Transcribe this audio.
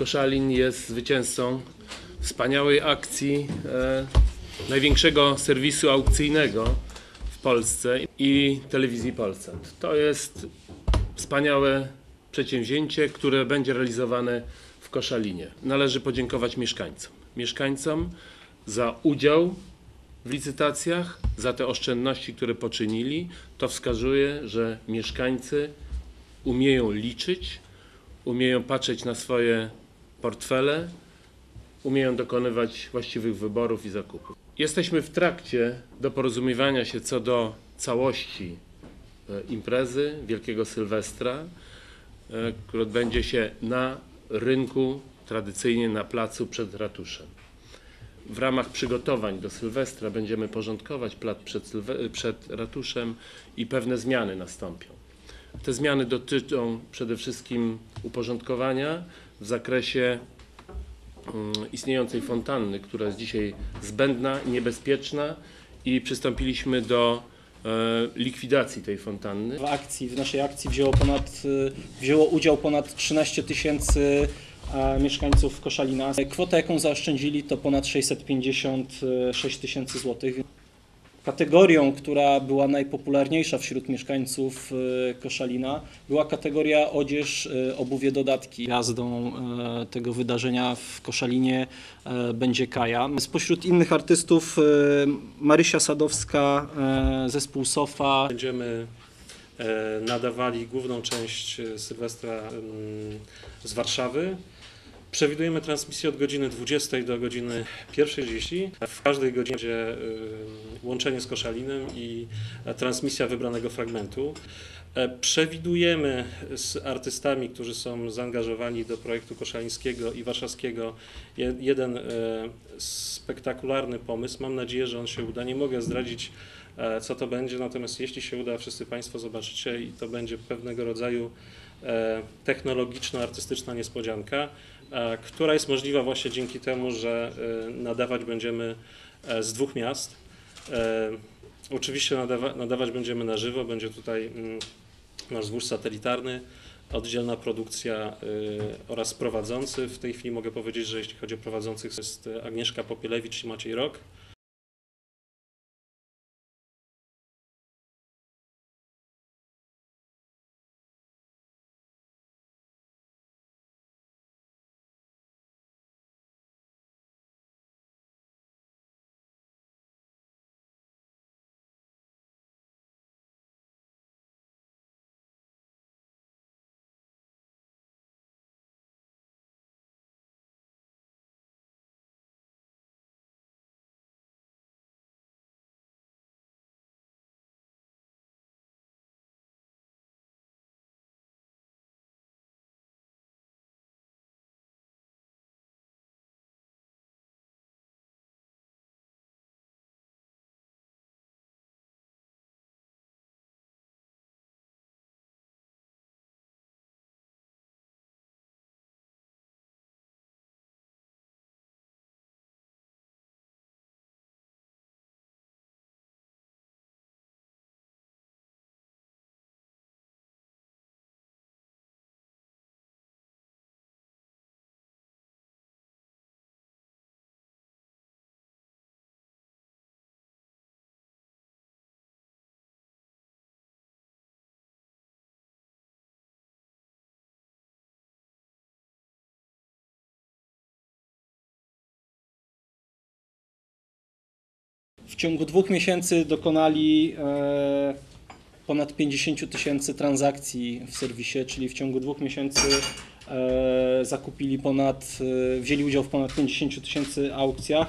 Koszalin jest zwycięzcą wspaniałej akcji e, największego serwisu aukcyjnego w Polsce i telewizji Polsat. To jest wspaniałe przedsięwzięcie, które będzie realizowane w Koszalinie. Należy podziękować mieszkańcom. Mieszkańcom za udział w licytacjach, za te oszczędności, które poczynili. To wskazuje, że mieszkańcy umieją liczyć, umieją patrzeć na swoje portfele, umieją dokonywać właściwych wyborów i zakupów. Jesteśmy w trakcie do porozumiewania się co do całości e, imprezy Wielkiego Sylwestra, e, który odbędzie się na rynku, tradycyjnie na placu przed ratuszem. W ramach przygotowań do Sylwestra będziemy porządkować plac przed, przed ratuszem i pewne zmiany nastąpią. Te zmiany dotyczą przede wszystkim uporządkowania w zakresie mm, istniejącej fontanny, która jest dzisiaj zbędna, niebezpieczna i przystąpiliśmy do e, likwidacji tej fontanny. W akcji, w naszej akcji wzięło, ponad, y, wzięło udział ponad 13 tysięcy e, mieszkańców Koszalina. Kwota, jaką zaoszczędzili, to ponad 656 tysięcy złotych. Kategorią, która była najpopularniejsza wśród mieszkańców y, Koszalina, była kategoria odzież, y, obuwie, dodatki. Gwiazdą e, tego wydarzenia w Koszalinie e, będzie Kaja. Spośród innych artystów e, Marysia Sadowska, e, zespół Sofa, Będziemy e, nadawali główną część e, Sylwestra mm, z Warszawy. Przewidujemy transmisję od godziny 20 do godziny 1.30. W każdej godzinie będzie e, łączenie z Koszalinem i e, transmisja wybranego fragmentu. E, Przewidujemy z artystami, którzy są zaangażowani do projektu koszalińskiego i warszawskiego, je- jeden e, spektakularny pomysł. Mam nadzieję, że on się uda. Nie mogę zdradzić, co to będzie, natomiast jeśli się uda, wszyscy Państwo zobaczycie i to będzie pewnego rodzaju e, technologiczno-artystyczna niespodzianka, e, która jest możliwa właśnie dzięki temu, że e, nadawać będziemy e, z dwóch miast. E, Oczywiście nadawa, nadawać będziemy na żywo, będzie tutaj mm, nasz zwóz satelitarny, oddzielna produkcja oraz prowadzący. W tej chwili mogę powiedzieć, że jeśli chodzi o prowadzących jest Agnieszka Popielewicz i Maciej Rok. W ciągu dwóch miesięcy dokonali e, ponad 50 tysięcy transakcji w serwisie, czyli w ciągu dwóch miesięcy e, zakupili ponad, e, wzięli udział w ponad 50 tysięcy aukcjach.